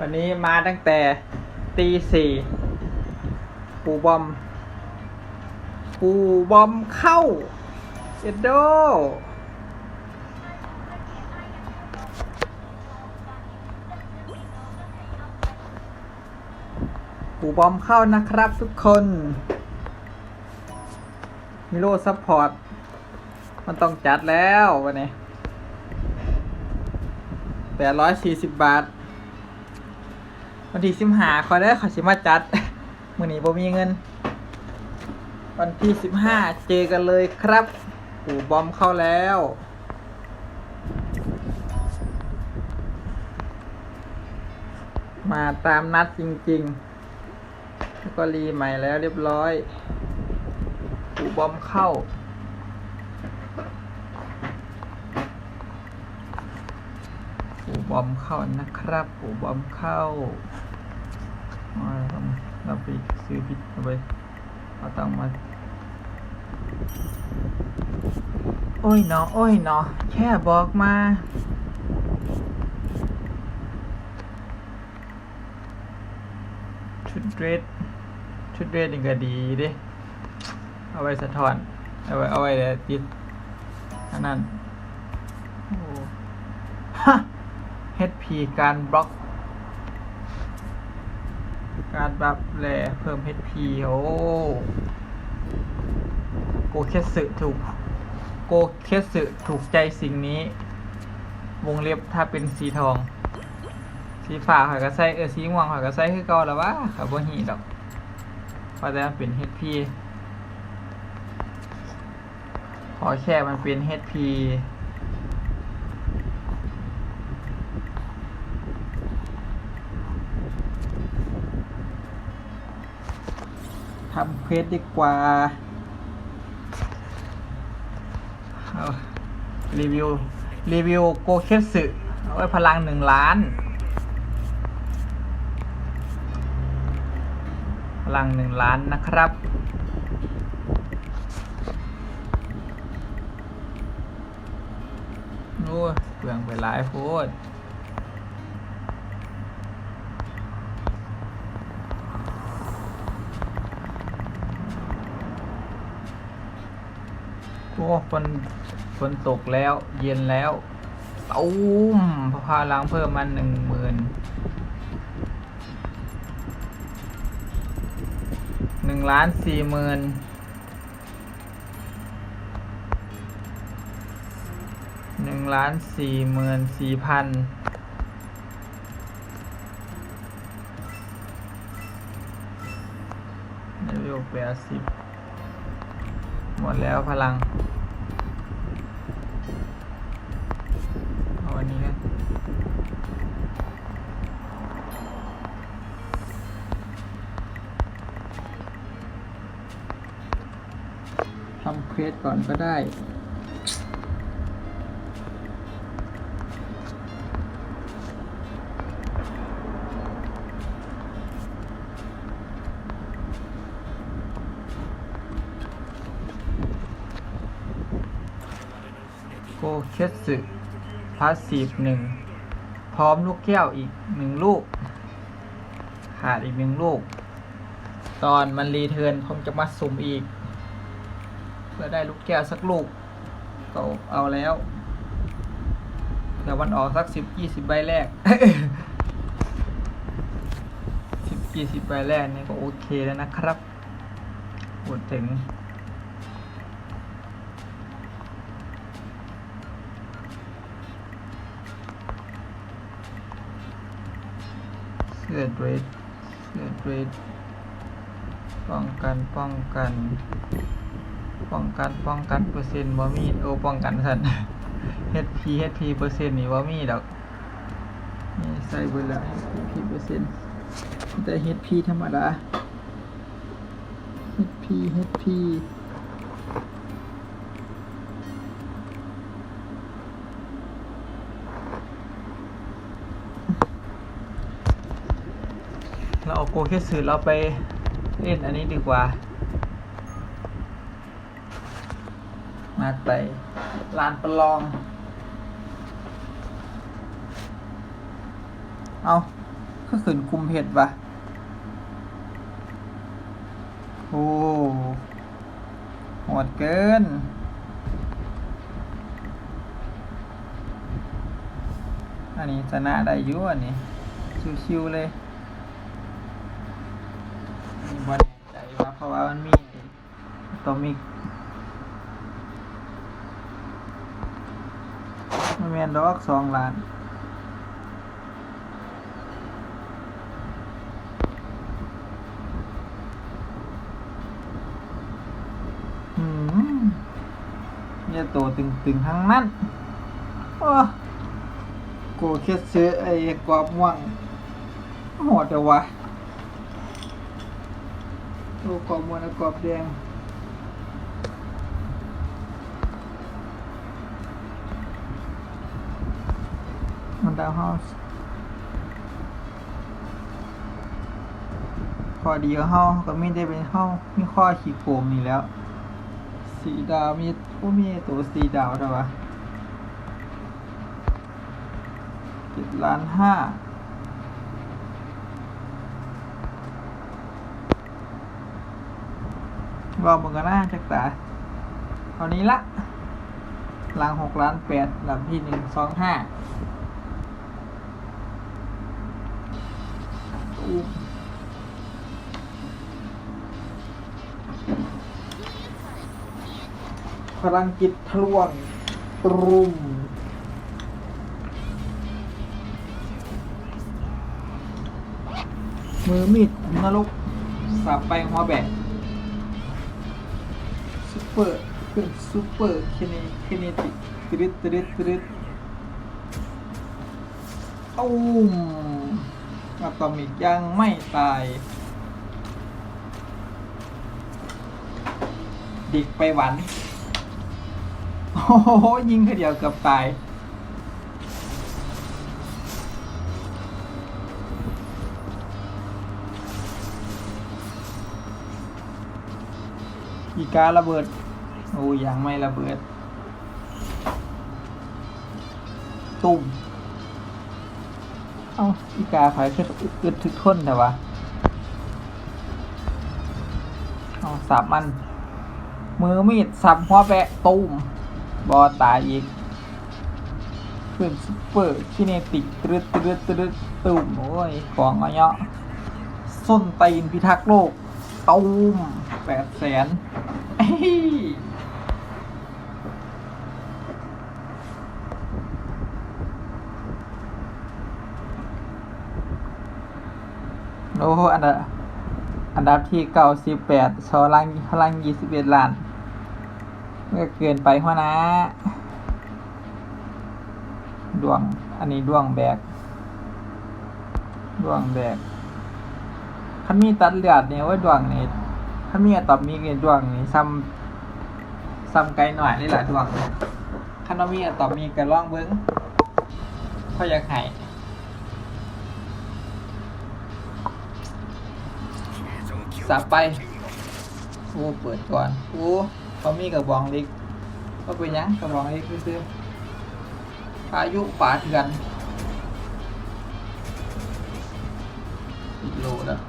วันนี้มาตั้งแต่ตีสี่ปูบอม ปูบอมเข้าเอ็ดโดปูบอมเข้านะครับทุกคนมิโลซัพพอร์ต มันต้องจัดแล้ววันนี้แปดร้อยสี่สิบบาท วันที่สิบหาคอได้ขอชิมาจัดมือนี้บ่มีเงิน วันที่สิบห้าเจอกันเลยครับปูบอมเข้าแล้วมาตามนัดจริงๆ แล้วก็รีใหม่แล้วเรียบร้อยปูบอมเข้า ปูบอมเข้านะครับ ปูบอมเข้า เราไปซื้อพิษเอาไปเอาตังมา โอ้ยเนาะโอ้ยเนาะแค่บอกมาชุดเดรสชุดเดรสนี่ก็ดีเดิเอาไว้สะท้อน เอาไว้เอาไว้เดี๋ยวติดอันนั้นโอ้ฮะ HP การบล็อก การบับแลเพิ่ม HP โอ้โกเคสึถูกโกเคสึถูกใจสิ่งนี้ วงเล็บถ้าเป็นสีทอง สีฟ้าหอยกระไซเออสีม่วงหอยกระไซคือเก่าแล้ววะขับบ่หีดอกเพราะแต่มันเป็น HP ขอแค่มันเป็น HP ทำเควสดีกว่าเอารีวิว รีวิวโกเคสึเอาไว้พลังหนึ่งล้าน พลังหนึ่งล้านนะครับโอ้เปลืองไปหลายโพด โอ้ฝนฝนตกแล้ว เย็นแล้วตูมพาลังเพิ่มมาหนึ่งหมื่นหนึ่งล้านสี่หมื่นหนึ่งล้านสี่หมื่นสี่พันเลเวแปดสิบหมดแล้วพลัง อันนี้กันทำเควสก่อนก็ได้โกเค สึพาสซีฟหนึ่งพร้อมลูกแก้วอีกหนึ่งลูก ขาดอีกหนึ่งลูก ตอนมันรีเทิร์นผมจะมาสุ่มอีก เพื่อได้ลูกแก้วสักลูกก็เอาแล้วเดี๋ยววันออกสักสิบยี่สิบใบแรกสิบยี่สิบใบแรกนี่ก็โอเคแล้วนะครับพูดถึง สื้อเดรสเสื้อเดรสป้องกันป้องกัน ป้องกันป้องกันเปอร์เซ็นต์บ่มีโอป้องกันสัน HP HP เปอร์เซ็นต์นี่บ่มีดอกนี่ใส่เบิดแล้ว HP เปอร์เซ็นต์แต่ HP ธรรมดา HP HP เราเอาโกเคสือเราไปเล่นอันนี้ดีกว่า มาไปลานประลอง เอาก็ขึ้นคุมเห็ดปะโอ้โหดเกินอันนี้ชนะได้ยู่อันนี้ชิวๆเลยมีบอลใจว่าเพ ราะว่ามันมีตัวมีมันแมนดอกสองล้านอืมเนี่ยตัวตึงๆทั้งนั้น โอ้กูเคสซื้อไอ้กรอบม่วงโหดจังวะ ตัวกรอบม่วงแลกรอบแดงมันดาวเฮาส์ข้อดีเฮาก็ไม่ได้เป็นเฮามีข้อขี้โกงนี่แล้ว สีดาวมีผู้มีตัวสีดาวใช่ปะเจ็ดล้านห้า ว่ามึงก็น่าจักตาตอนนี้ละหลังหกล้านแปดลำที่หนึ่งสองห้าอู้พลังจิตทะลวงตรุมมือมีดนรกสับไปหัวแบก เปอร์เป็นซุปเปอร์เคเนเคเนติตริดตริดตริดตูมอะตอมิกยังไม่ตายดิกไปหวัน โอ้โห ยิงแค่เดียวเกือบตายอีการะเบิด โอ้ยยังไม่ระเบิด ตุ่มเอาอีกาขายขึ้นอึดทึกทนแต่วะเอาสับมัน มือมีดสับหัวแปะตูมบอตายอีกขึ้นซุปเปอร์คิเนติกตรึดตรึดตรึดตูมโอ้ยของมาเนาะส้นตีนพิทักษ์โลกตูมแปดแสนเอ้ อ้โหอันดับอันดับที่เก้าสิบแปดชอลังพลังยี่สิบเอ็ดล้านก็เกินไปหัวนะ ดวง อันนี้ดวงแบก ดวงแบกคันมีตัดเลือดเนี่ยว่าดวงนี่คันมีอะตอบมีเกินดวงนี่ซ้ำซ้ำไกลหน่อยนี่แหละดวงคันว่ามีอะตอบมีกันล่องเบิ้งพออยากให้ สับไปโอ้เปิดก่อนโอ้เขามีกับบองเล็กก็เป็นยังกับบองเล็กซื้อพายุป่าเถื่อนอีกโลแล้ว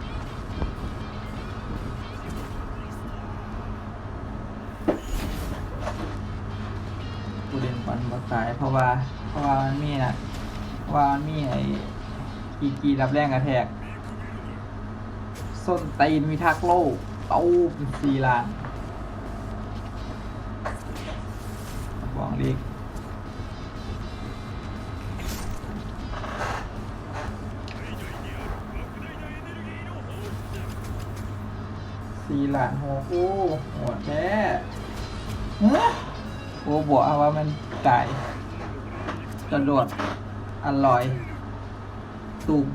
กูเด่นฟันบักตายเพราะว่าเพราะว่ามันมีน่ะเพราะว่ามันมีไอ้กีกีรับแรงกระแทก ส้นตีนวิทักโลกตู้มสีลานบองลีกสีลานโหโอ้หัวแท้เฮ้ยโอ้บอกเอาว่ามันตายกระโดดอร่อยตุ่ม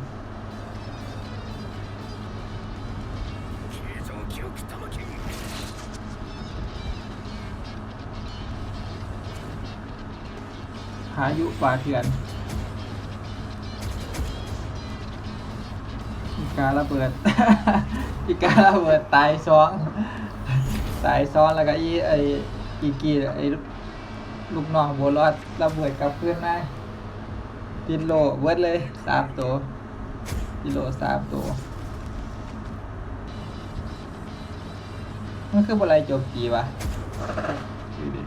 ายุป่าเถื่อน อีการะเบิด อีการะเบิดตายซ้องตายซ้อนแล้วก็อีไออีกีไอลูกน้องบัวรอดระเบิดกับเพื่อนได้ติดโลเบิดเลยสามตัวกิโลสามตัวมันคือบอะไรจบกี่วะดูดิก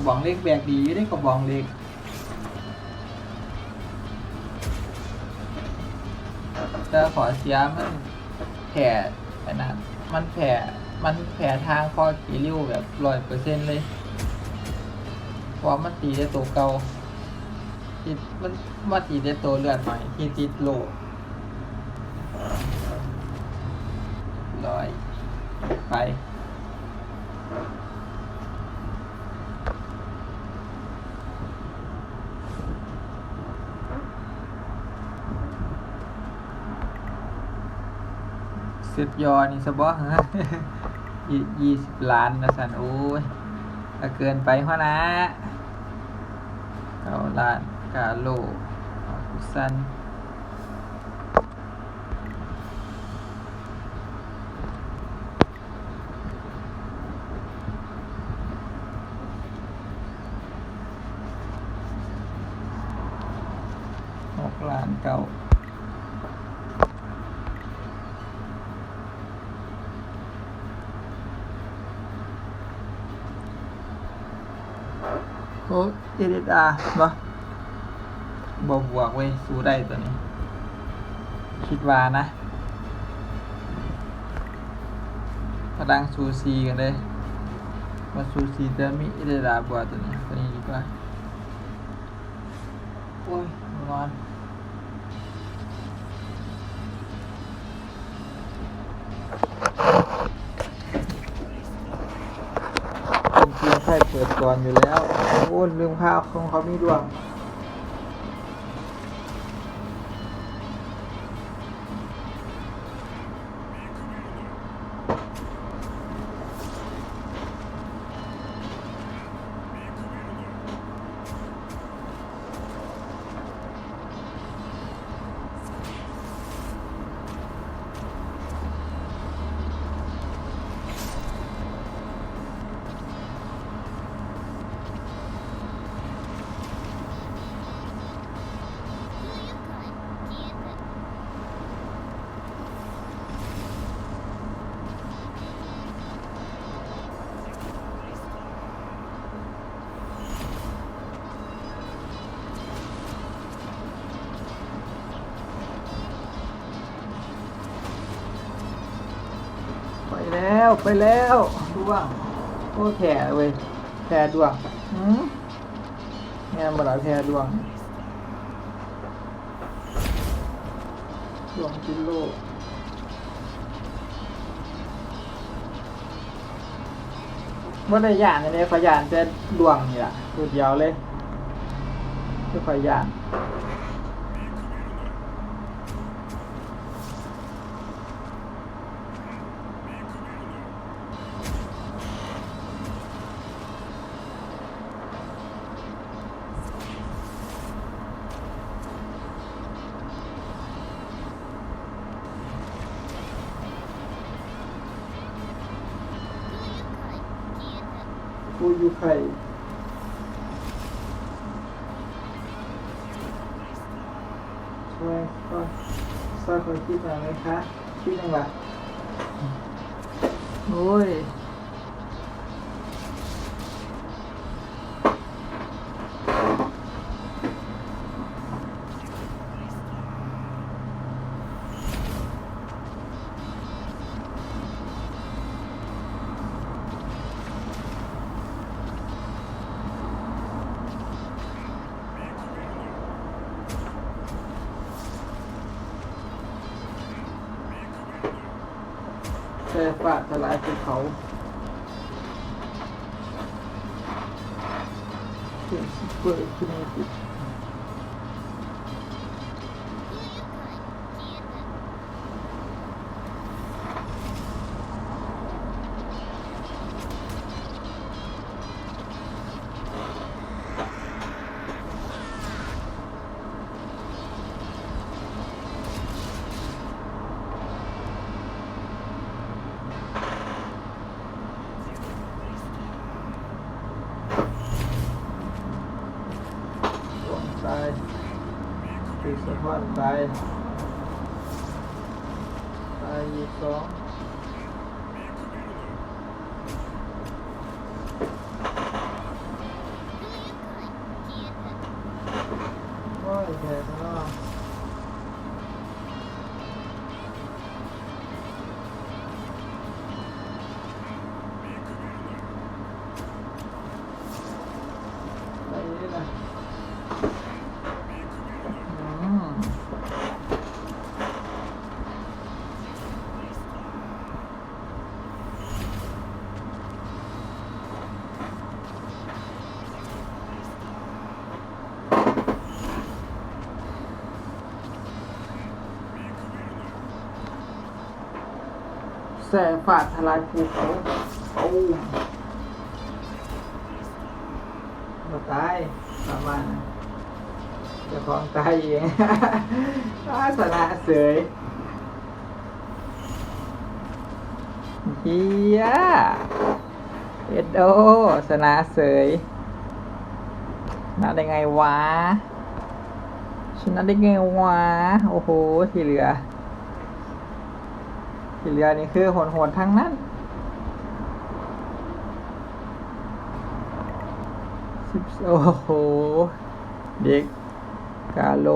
ระบองเล็กแบกดีได้กระบองเล็กแต่ขอเสียมันแผ่ขนาดมันแผ่มันแผ่ทางคอกีริ้วแบบร้อยเปอร์เซ็นต์เลยเพราะมันตีได้ตัวเก่าที่มันมาตีได้ตัวเลือดหน่อยที่ติดโลร้อยไป สิบยอนี่สบอฮะยี่สิบล้านนะสันโอ้ยเกินไปหัวนะเก้าล้านกาโลกุซันหกล้านเก้า โอ้เอเดดาบ่บ่บวกเว้ยสู้ได้ตัวนี้ คิดว่านะพลังซูซีกันเลยมาซูซีจะมีเดดดาบวกตัวนี้ตัวนี้ดีกว่าโอ้ยนอน เป็นทีมไพ่เปิดก่อนอยู่แล้ว โอ้ลืมข้าวของเขามีดวง แล้วไปแล้วดวงโอ้แผลเว้ยแผลดวงหืมงานมาหลายแผลดวงดวงกิโลเมื่อได้ยานในนี้ขยานจะดวงนี่แหละตัวเดียวเลยคือขยาน กูอยู่ไข่ช่วยก็ซอยคนคิดหน่อยไหมคะคิดยังไงโอ้ย จะไลฟ์เป็นเขาเสียงซุปเปอร์คินติก ติดสะท้อนไปไปอีกสอง แสงฝาดทลายภูเขาปูมเราตายประมาณจะของตายเองอาสนะเสยเฮียเอ็ดโดสนะเสยชนะได้ไงวะชนะได้ไงวะ โอ้โห ที่เหลือ ที่เหลือนี่คือโหดๆทั้งนั้นสิบโอ้โห เด็กกาโล